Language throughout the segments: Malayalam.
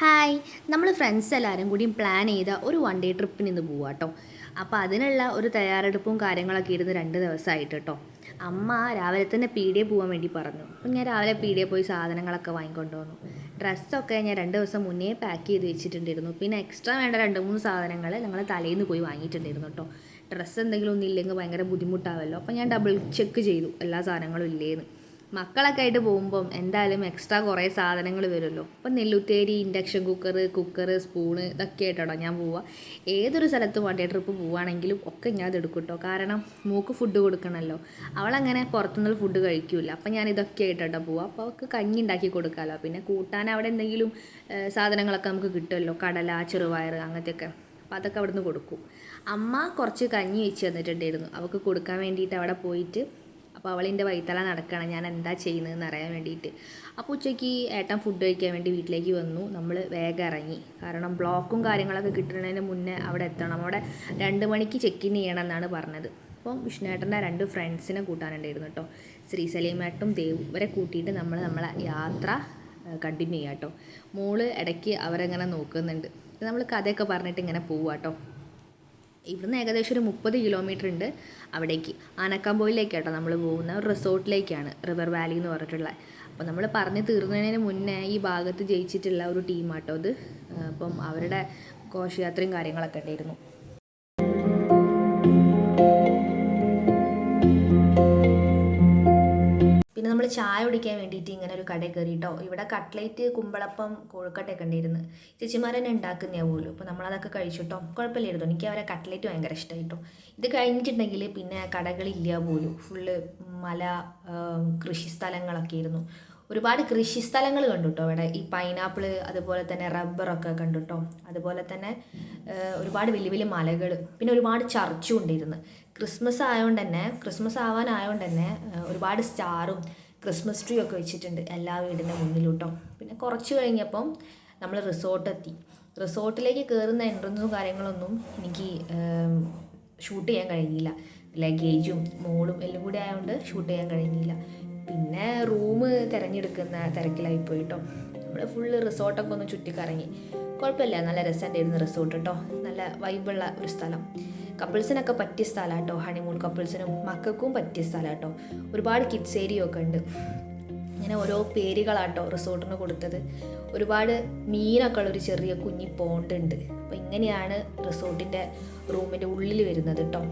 ഹായ് നമ്മൾ ഫ്രണ്ട്സ് എല്ലാവരും കൂടിയും പ്ലാൻ ചെയ്ത ഒരു വൺ ഡേ ട്രിപ്പിന് ഇന്ന് പോവാം കേട്ടോ അപ്പോൾ അതിനുള്ള ഒരു തയ്യാറെടുപ്പും കാര്യങ്ങളൊക്കെ ഇരുന്ന് രണ്ട് ദിവസമായിട്ട് കേട്ടോ അമ്മ രാവിലെ തന്നെ പീടിയെ പോകാൻ വേണ്ടി പറഞ്ഞു. അപ്പം ഞാൻ രാവിലെ പീടിയെ പോയി സാധനങ്ങളൊക്കെ വാങ്ങിക്കൊണ്ട് വന്നു. ഡ്രസ്സൊക്കെ ഞാൻ രണ്ട് ദിവസം മുന്നേ പാക്ക് ചെയ്ത് വെച്ചിട്ടുണ്ടായിരുന്നു. പിന്നെ എക്സ്ട്രാ വേണ്ട രണ്ട് മൂന്ന് സാധനങ്ങൾ ഞങ്ങൾ തലേന്ന് പോയി വാങ്ങിയിട്ടുണ്ടായിരുന്നു കേട്ടോ ഡ്രസ്സ് എന്തെങ്കിലും ഒന്നും ഇല്ലെങ്കിൽ ഭയങ്കര ബുദ്ധിമുട്ടാവല്ലോ. അപ്പോൾ ഞാൻ ഡബിൾ ചെക്ക് ചെയ്തു. എല്ലാ സാധനങ്ങളും ഇല്ലേന്ന്. മക്കളൊക്കെ ആയിട്ട് പോകുമ്പം എന്തായാലും എക്സ്ട്രാ കുറേ സാധനങ്ങൾ വരുമല്ലോ. അപ്പം നെല്ലുത്തേരി ഇൻഡക്ഷൻ കുക്കർ കുക്കർ സ്പൂണ് ഇതൊക്കെ ആയിട്ടോ ഞാൻ പോവുക. ഏതൊരു സ്ഥലത്തും വണ്ടി ട്രിപ്പ് പോവുകയാണെങ്കിലും ഒക്കെ ഞാൻ ഇതെടുക്കും കേട്ടോ കാരണം മൂക്ക് ഫുഡ് കൊടുക്കണമല്ലോ അവളങ്ങനെ പുറത്തുനിന്ന് ഫുഡ് കഴിക്കില്ല അപ്പം ഞാൻ ഇതൊക്കെ ആയിട്ടോ പോവുക. അപ്പോൾ അവൾക്ക് കഞ്ഞി ഉണ്ടാക്കി കൊടുക്കാമല്ലോ പിന്നെ കൂട്ടാൻ അവിടെ എന്തെങ്കിലും സാധനങ്ങളൊക്കെ നമുക്ക് കിട്ടുമല്ലോ. കടല ചെറുപയർ അങ്ങനത്തെയൊക്കെ. അപ്പോൾ അതൊക്കെ അവിടുന്ന് കൊടുക്കും. അമ്മ കുറച്ച് കഞ്ഞി വെച്ച് തന്നിട്ടുണ്ടായിരുന്നു. അവൾക്ക് കൊടുക്കാൻ വേണ്ടിയിട്ട് അവിടെ പോയിട്ട് അപ്പോൾ അവളിന്റെ വൈത്തല നടക്കുകയാണ് ഞാൻ എന്താ ചെയ്യുന്നതെന്ന് അറിയാൻ വേണ്ടിയിട്ട്. അപ്പോൾ ഉച്ചയ്ക്ക് ഏട്ടൻ ഫുഡ് കഴിക്കാൻ വേണ്ടി വീട്ടിലേക്ക് വന്നു. നമ്മൾ വേഗം ഇറങ്ങി. കാരണം ബ്ലോക്കും കാര്യങ്ങളൊക്കെ കിട്ടുന്നതിന് മുന്നേ അവിടെ എത്തണം. അവിടെ രണ്ട് മണിക്ക് ചെക്ക് ഇൻ ചെയ്യണം എന്നാണ് പറഞ്ഞത്. അപ്പം വിഷ്ണുവേട്ടന്റെ രണ്ട് ഫ്രണ്ട്സിനെ കൂട്ടാനുണ്ടായിരുന്നു കേട്ടോ. ശ്രീ സലീമേട്ടും ദേവും. ഇവരെ കൂട്ടിയിട്ട് നമ്മൾ നമ്മളെ യാത്ര കണ്ടിന്യൂ ചെയ്യാം കേട്ടോ. മോൾ ഇടയ്ക്ക് അവരെങ്ങനെ നോക്കുന്നുണ്ട്. നമ്മൾ കഥയൊക്കെ പറഞ്ഞിട്ട് ഇങ്ങനെ പോവാം കേട്ടോ. ഇവിടുന്ന് ഏകദേശം ഒരു മുപ്പത് കിലോമീറ്റർ ഉണ്ട് അവിടേക്ക്. ആനക്കാമ്പോയിലേക്കാട്ടോ നമ്മൾ പോകുന്ന ഒരു റിസോർട്ടിലേക്കാണ് റിവർ വാലി എന്ന് പറഞ്ഞിട്ടുള്ള. അപ്പോൾ നമ്മൾ പറഞ്ഞ് തീർന്നതിന് മുന്നേ ഈ ഭാഗത്ത് ജയിച്ചിട്ടുള്ള ഒരു ടീമാട്ടോ അത് അപ്പം അവരുടെ ഘോഷയാത്രയും കാര്യങ്ങളൊക്കെ ഉണ്ടായിരുന്നു. നമ്മൾ ചായ കുടിക്കാൻ വേണ്ടിയിട്ട് ഇങ്ങനെ ഒരു കടയിൽ കയറി കേട്ടോ ഇവിടെ കട്ട്ലേറ്റ് കുമ്പളപ്പം കോഴിക്കട്ടയൊക്കെ ഉണ്ടായിരുന്നു. ചേച്ചിമാർ തന്നെ ഉണ്ടാക്കുന്നേ പോലും അപ്പോൾ നമ്മളതൊക്കെ കഴിച്ചിട്ടോ? കുഴപ്പമില്ലായിരുന്നു. എനിക്ക് അവരെ കട്ട്ലേറ്റ് ഭയങ്കര ഇഷ്ടമായിട്ടോ ഇത് കഴിഞ്ഞിട്ടുണ്ടെങ്കിൽ പിന്നെ കടകളില്ല പോലും. ഫുള്ള് മല കൃഷി സ്ഥലങ്ങളൊക്കെ ആയിരുന്നു. ഒരുപാട് കൃഷി സ്ഥലങ്ങൾ കണ്ടു കേട്ടോ ഇവിടെ ഈ പൈനാപ്പിൾ അതുപോലെ തന്നെ റബ്ബറൊക്കെ കണ്ടുട്ടോ. അതുപോലെ തന്നെ ഒരുപാട് വലിയ വലിയ മലകൾ പിന്നെ ഒരുപാട് ചർച്ചും ഉണ്ടായിരുന്നു. ക്രിസ്മസ് ആയതുകൊണ്ട് തന്നെ ക്രിസ്മസ് ആവാനായതുകൊണ്ട് തന്നെ ഒരുപാട് സ്റ്റാറും ക്രിസ്മസ് ട്രീ ഒക്കെ വെച്ചിട്ടുണ്ട്. എല്ലാ വീടിന്റെ മുന്നിലോട്ടോ. പിന്നെ കുറച്ച് കഴിഞ്ഞപ്പം നമ്മൾ റിസോർട്ട് എത്തി. റിസോർട്ടിലേക്ക് കയറുന്ന എൻട്രൻസും കാര്യങ്ങളൊന്നും എനിക്ക് ഷൂട്ട് ചെയ്യാൻ കഴിഞ്ഞില്ല. ലഗേജും മോളും എല്ലാം കൂടി ആയതുകൊണ്ട് ഷൂട്ട് ചെയ്യാൻ കഴിഞ്ഞില്ല. പിന്നെ റൂം തിരഞ്ഞെടുക്കുന്ന തിരക്കിലായി പോയിട്ടോ. നമ്മൾ ഫുള്ള് റിസോർട്ടൊക്കെ ഒന്ന് ചുറ്റിക്കറങ്ങി. കുഴപ്പമില്ല. നല്ല രസമുണ്ടായിരുന്നു റിസോർട്ട് കേട്ടോ നല്ല വൈബുള്ള ഒരു സ്ഥലം. കപ്പിൾസിനൊക്കെ പറ്റിയ സ്ഥലം കേട്ടോ ഹണിമൂൺ കപ്പിൾസിനും മക്കൾക്കും പറ്റിയ സ്ഥലം കേട്ടോ ഒരുപാട് കിഡ്സ് ഏരിയ ഒക്കെ ഉണ്ട്. ഇങ്ങനെ ഓരോ പേരുകളാട്ടോ റിസോർട്ടിന് കൊടുത്തത്. ഒരുപാട് മീനൊക്കെ ഉള്ള ഒരു ചെറിയ കുഞ്ഞി പോണ്ട് ഉണ്ട്. അപ്പോൾ ഇങ്ങനെയാണ് റിസോർട്ടിന്റെ റൂമിന്റെ ഉള്ളിൽ വരുന്നത് കേട്ടോ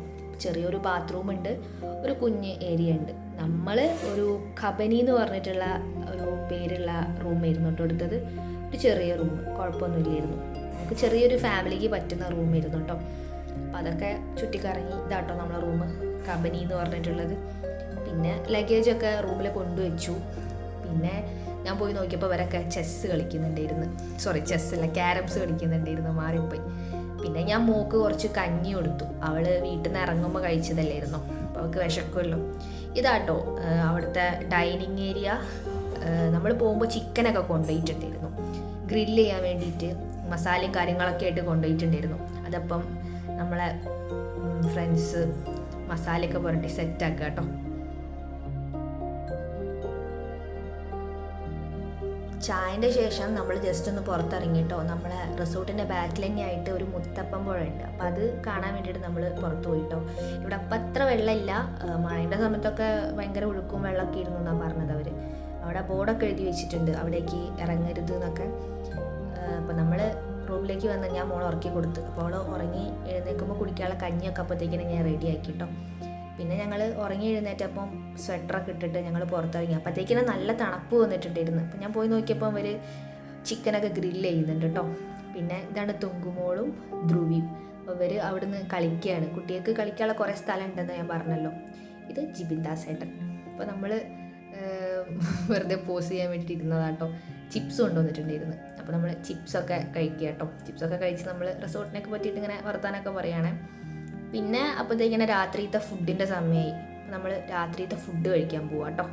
ചെറിയൊരു ബാത്റൂം ഉണ്ട് ഒരു കുഞ്ഞ് ഏരിയ ഉണ്ട്. നമ്മൾ ഒരു കബനി എന്ന് പറഞ്ഞിട്ടുള്ള ഒരു പേരുള്ള റൂമായിരുന്നു കേട്ടോ എടുത്തത്. ഒരു ചെറിയ റൂം കുഴപ്പമൊന്നുമില്ലായിരുന്നു. നമുക്ക് ചെറിയൊരു ഫാമിലിക്ക് പറ്റുന്ന റൂമായിരുന്നു കേട്ടോ അപ്പോൾ അതൊക്കെ ചുറ്റിക്കറങ്ങി ഇതാട്ടോ നമ്മളെ റൂം കമ്പനി എന്ന് പറഞ്ഞിട്ടുള്ളത്. പിന്നെ ലഗേജൊക്കെ റൂമിൽ കൊണ്ടുവച്ചു. പിന്നെ ഞാൻ പോയി നോക്കിയപ്പോൾ അവരൊക്കെ ചെസ്സ് കളിക്കുന്നുണ്ടായിരുന്നു. സോറി ചെസ് അല്ല ക്യാരംസ് കളിക്കുന്നുണ്ടായിരുന്നു മാറിപ്പോയി. പിന്നെ ഞാൻ മോക്ക് കുറച്ച് കഞ്ഞി കൊടുത്തു. അവൾ വീട്ടിൽ നിന്ന് ഇറങ്ങുമ്പോൾ കഴിച്ചതല്ലായിരുന്നു? അപ്പോൾ അവൾക്ക് വിശക്കുമല്ലോ ഇതാട്ടോ അവിടുത്തെ ഡൈനിങ് ഏരിയ നമ്മൾ പോകുമ്പോൾ ചിക്കനൊക്കെ കൊണ്ടുപോയിട്ടുണ്ടായിരുന്നു. ഗ്രില്ല് ചെയ്യാൻ വേണ്ടിയിട്ട് മസാലയും കാര്യങ്ങളൊക്കെ ആയിട്ട് കൊണ്ടുപോയിട്ടുണ്ടായിരുന്നു. അതപ്പം നമ്മളെ ഫ്രണ്ട്സ് മസാലയൊക്കെ പുരട്ടി സെറ്റാക്കുക കേട്ടോ. ചായന്റെ ശേഷം നമ്മൾ ജസ്റ്റ് ഒന്ന് പുറത്തിറങ്ങിയിട്ടോ നമ്മളെ റിസോർട്ടിന്റെ ബാക്കിൽ തന്നെയായിട്ട് ഒരു മുത്തപ്പം പുഴ ഉണ്ട്. അപ്പം അത് കാണാൻ വേണ്ടിയിട്ട് നമ്മൾ പുറത്ത് പോയിട്ടോ ഇവിടെ അപ്പം അത്ര വെള്ളമില്ല. മഴയുടെ സമയത്തൊക്കെ ഭയങ്കര ഒഴുക്കും വെള്ളമൊക്കെ ഇരുന്നു എന്നാണ് പറഞ്ഞത് അവർ അവിടെ ബോർഡൊക്കെ എഴുതി വെച്ചിട്ടുണ്ട്. അവിടേക്ക് ഇറങ്ങരുത് എന്നൊക്കെ. അപ്പം നമ്മൾ റൂമിലേക്ക് വന്ന് ഞാൻ മോൾ ഉറക്കി കൊടുത്തു. അപ്പോൾ അവൾ ഉറങ്ങി എഴുന്നേൽക്കുമ്പോൾ കുടിക്കാനുള്ള കഞ്ഞിയൊക്കെ അപ്പോഴത്തേക്കിനും ഞാൻ റെഡി ആക്കി കേട്ടോ പിന്നെ ഞങ്ങൾ ഉറങ്ങി എഴുന്നേറ്റപ്പം സ്വെറ്ററൊക്കെ ഇട്ടിട്ട് ഞങ്ങൾ പുറത്തിറങ്ങി. അപ്പോഴത്തേക്കിനും നല്ല തണുപ്പ് വന്നിട്ടുണ്ടായിരുന്നു. അപ്പം ഞാൻ പോയി നോക്കിയപ്പോൾ അവർ ചിക്കനൊക്കെ ഗ്രില്ല് ചെയ്യുന്നുണ്ട് കേട്ടോ പിന്നെ ഇതാണ് തുങ്കുമോളും ധ്രുവിയും. അവർ അവിടുന്ന് കളിക്കുകയാണ് കുട്ടികൾക്ക് കളിക്കാനുള്ള കുറേ സ്ഥലം ഉണ്ടെന്ന് ഞാൻ പറഞ്ഞല്ലോ. ഇത് ജിബിൻദാസ് ഏട്ടൻ. അപ്പോൾ നമ്മൾ വെറുതെ പോസ് ചെയ്യാൻ വേണ്ടി ഇരുന്നതാട്ടോ ചിപ്സ് കൊണ്ടുവന്നിട്ടുണ്ടായിരുന്നു. അപ്പോൾ നമ്മൾ ചിപ്സൊക്കെ കഴിക്കുക കേട്ടോ ചിപ്സൊക്കെ കഴിച്ച് നമ്മൾ റിസോർട്ടിനൊക്കെ പറ്റിയിട്ട് ഇങ്ങനെ വർത്താനൊക്കെ പറയുകയാണെ പിന്നെ അപ്പോഴത്തേക്കിങ്ങനെ രാത്രിയത്തെ ഫുഡിന്റെ സമയമായി നമ്മൾ രാത്രിയത്തെ ഫുഡ് കഴിക്കാൻ പോവാം കേട്ടോ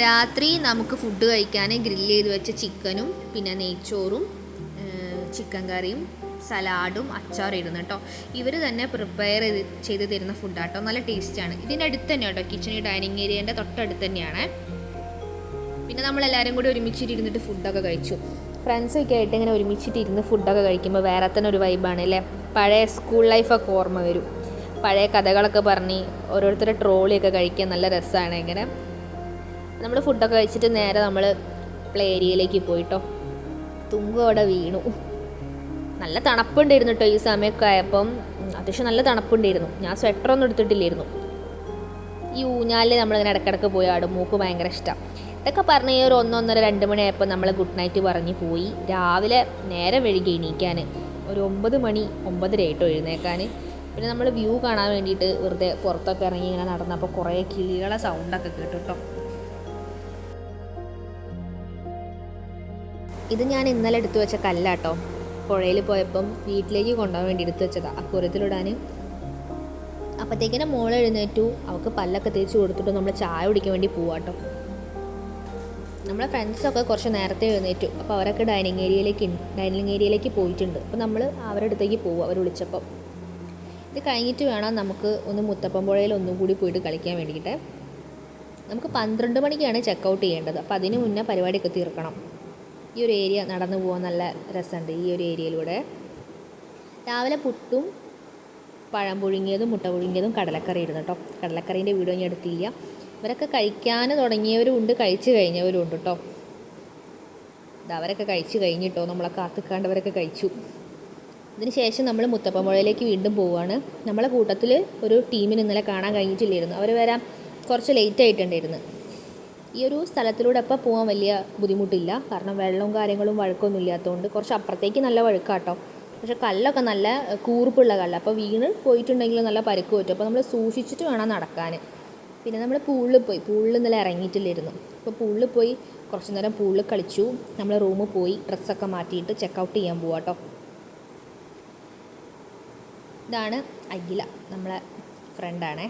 രാത്രി നമുക്ക് ഫുഡ് കഴിക്കാൻ ഗ്രില്ല് ചെയ്ത് വെച്ച ചിക്കനും പിന്നെ നെയ്ച്ചോറും ചിക്കൻ കറിയും സലാഡും അച്ചാറും ഇരുന്നു കേട്ടോ. ഇവർ തന്നെ പ്രിപ്പയർ ചെയ്ത് തരുന്ന ഫുഡാട്ടോ നല്ല ടേസ്റ്റാണ് ഇതിന്റെ അടുത്ത് തന്നെ കേട്ടോ കിച്ചണി ഡൈനിങ് ഏരിയേന്റെ തൊട്ടടുത്ത് തന്നെയാണ്. പിന്നെ നമ്മൾ എല്ലാവരും കൂടി ഒരുമിച്ചിട്ട് ഇരുന്നിട്ട് ഫുഡൊക്കെ കഴിച്ചു. ഫ്രണ്ട്സൊക്കെ ആയിട്ട് ഇങ്ങനെ ഒരുമിച്ചിട്ട് ഇരുന്ന് ഫുഡൊക്കെ കഴിക്കുമ്പോൾ വേറെ തന്നെ ഒരു വൈബാണ് അല്ലേ? പഴയ സ്കൂൾ ലൈഫൊക്കെ ഓർമ്മ വരും. പഴയ കഥകളൊക്കെ പറഞ്ഞ് ഓരോരുത്തരുടെ ട്രോളിയൊക്കെ കഴിക്കാൻ നല്ല രസമാണ് ഇങ്ങനെ. നമ്മൾ ഫുഡൊക്കെ കഴിച്ചിട്ട് നേരെ നമ്മൾ പ്ലേ ഏരിയയിലേക്ക് പോയിട്ടോ. അവിടെ വീണു. നല്ല തണുപ്പുണ്ടായിരുന്നു കേട്ടോ ഈ സമയമൊക്കെ ആയപ്പം. അത്യാവശ്യം നല്ല തണുപ്പുണ്ടായിരുന്നു. ഞാൻ സ്വെറ്ററൊന്നും എടുത്തിട്ടില്ലായിരുന്നു. ഈ ഊഞ്ഞാലിൽ നമ്മളിങ്ങനെ ഇടക്കിടക്ക് പോയി ആടും. മൂക്ക് ഭയങ്കര ഇഷ്ടമാണ് ഇതൊക്കെ പറഞ്ഞ് ഒരു ഒന്നൊന്നര രണ്ട് മണിയായപ്പോൾ നമ്മൾ ഗുഡ് നൈറ്റ് പറഞ്ഞ് പോയി. രാവിലെ നേരെ വഴുകി എണീക്കാൻ ഒരു ഒമ്പത് മണി ഒമ്പതര ആയിട്ടോ എഴുന്നേക്കാൻ പിന്നെ നമ്മൾ വ്യൂ കാണാൻ വേണ്ടിയിട്ട് വെറുതെ പുറത്തൊക്കെ ഇറങ്ങി ഇങ്ങനെ നടന്നപ്പോൾ കുറേ കിളികളെ സൗണ്ടൊക്കെ കേട്ടു കേട്ടോ ഇത് ഞാൻ ഇന്നലെ എടുത്തു വെച്ച കല്ലാട്ടോ. പുഴയിൽ പോയപ്പം വീട്ടിലേക്ക് കൊണ്ടുപോകാൻ വേണ്ടി എടുത്തു വെച്ചതാണ് അക്കുറത്തിലിടാൻ അപ്പോഴത്തേക്കിനെ മോൾ എഴുന്നേറ്റു. അവൾക്ക് പല്ലൊക്കെ തേച്ച് കൊടുത്തിട്ട് നമ്മൾ ചായ കുടിക്കാൻ വേണ്ടി പോവാട്ടോ. നമ്മളെ ഫ്രണ്ട്സൊക്കെ കുറച്ച് നേരത്തെ എഴുന്നേറ്റു. അപ്പോൾ അവരൊക്കെ ഡൈനിങ് ഏരിയയിലേക്ക് ഡൈനിങ് ഏരിയയിലേക്ക് പോയിട്ടുണ്ട്. അപ്പോൾ നമ്മൾ അവരുടെ അടുത്തേക്ക് പോകും അവർ വിളിച്ചപ്പം. ഇത് കഴിഞ്ഞിട്ട് വേണം നമുക്ക് ഒന്ന് മുത്തപ്പം പുഴയിൽ ഒന്നും കൂടി പോയിട്ട് കളിക്കാൻ വേണ്ടിയിട്ട്. നമുക്ക് പന്ത്രണ്ട് മണിക്കാണ് ചെക്ക് ഔട്ട് ചെയ്യേണ്ടത്. അപ്പോൾ അതിന് മുന്നേ പരിപാടിയൊക്കെ തീർക്കണം. ഈ ഒരു ഏരിയ നടന്നു പോകാൻ നല്ല രസമുണ്ട് ഈ ഒരു ഏരിയയിലൂടെ രാവിലെ പുട്ടും പഴം പുഴുങ്ങിയതും മുട്ട പുഴുങ്ങിയതും കടലക്കറി ഇടുന്നു കേട്ടോ. കടലക്കറീന്റെ വീഡിയോ ഞാൻ എടുത്തില്ല. ഇവരൊക്കെ കഴിക്കാൻ തുടങ്ങിയവരും ഉണ്ട് കഴിച്ചു കഴിഞ്ഞവരും ഉണ്ട് കേട്ടോ. അവരൊക്കെ കഴിച്ചു കഴിഞ്ഞിട്ടോ നമ്മളെ കാത്തുക്കാണ്ടവരൊക്കെ കഴിച്ചു. അതിനുശേഷം ശേഷം നമ്മൾ മുത്തപ്പമ്പുഴയിലേക്ക് വീണ്ടും പോവുകയാണ്. നമ്മളെ കൂട്ടത്തിൽ ഒരു ടീമിന് ഇന്നലെ കാണാൻ കഴിഞ്ഞിട്ടില്ലായിരുന്നു. അവർ വരാൻ കുറച്ച് ലേറ്റ് ആയിട്ടുണ്ടായിരുന്നു. ഈ ഒരു സ്ഥലത്തിലൂടെ ഇപ്പോൾ പോകാൻ വലിയ ബുദ്ധിമുട്ടില്ല. കാരണം വെള്ളവും കാര്യങ്ങളും വഴുക്കൊന്നും ഇല്ലാത്തതുകൊണ്ട് കുറച്ച് അപ്പുറത്തേക്ക് നല്ല വഴുക്കാട്ടോ. പക്ഷെ കല്ലൊക്കെ നല്ല കൂർപ്പുള്ള കല്ല്. അപ്പോൾ വീണ് പോയിട്ടുണ്ടെങ്കിൽ നല്ല പരുക്ക് പറ്റും. അപ്പോൾ നമ്മൾ സൂക്ഷിച്ചിട്ട് വേണം നടക്കാൻ പിന്നെ നമ്മൾ പൂളിൽ പോയി. പൂളിൽ ഇന്നലെ ഇറങ്ങിയിട്ടില്ലായിരുന്നു അപ്പോൾ പൂളിൽ പോയി കുറച്ച് നേരം പൂളിൽ കളിച്ചു. നമ്മൾ റൂമിൽ പോയി ഡ്രസ്സൊക്കെ മാറ്റിയിട്ട് ചെക്കൗട്ട് ചെയ്യാൻ പോവാം കേട്ടോ ഇതാണ് അഖില നമ്മളെ ഫ്രണ്ടാണേ.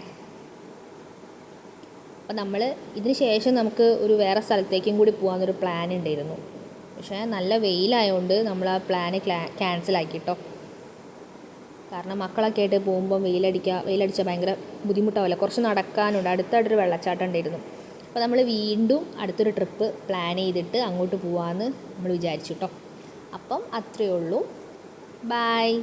അപ്പോൾ നമ്മൾ ഇതിന് ശേഷം നമുക്ക് ഒരു വേറെ സ്ഥലത്തേക്കും കൂടി പോകാമെന്നൊരു പ്ലാൻ ഉണ്ടായിരുന്നു പക്ഷേ നല്ല വെയിലായതുകൊണ്ട് നമ്മൾ ആ പ്ലാന് ക്യാൻസൽ ആക്കി കേട്ടോ കാരണം മക്കളൊക്കെ ആയിട്ട് പോകുമ്പോൾ വെയിലടിക്കുക വെയിലടിച്ചാൽ ഭയങ്കര ബുദ്ധിമുട്ടാവില്ല കുറച്ച് നടക്കാനുണ്ട്. അടുത്തായിട്ടൊരു വെള്ളച്ചാട്ടം ഉണ്ടായിരുന്നു അപ്പോൾ നമ്മൾ വീണ്ടും അടുത്തൊരു ട്രിപ്പ് പ്ലാൻ ചെയ്തിട്ട് അങ്ങോട്ട് പോകാമെന്ന് നമ്മൾ വിചാരിച്ചു കേട്ടോ അപ്പം അത്രയേ ഉള്ളൂ. ബായ്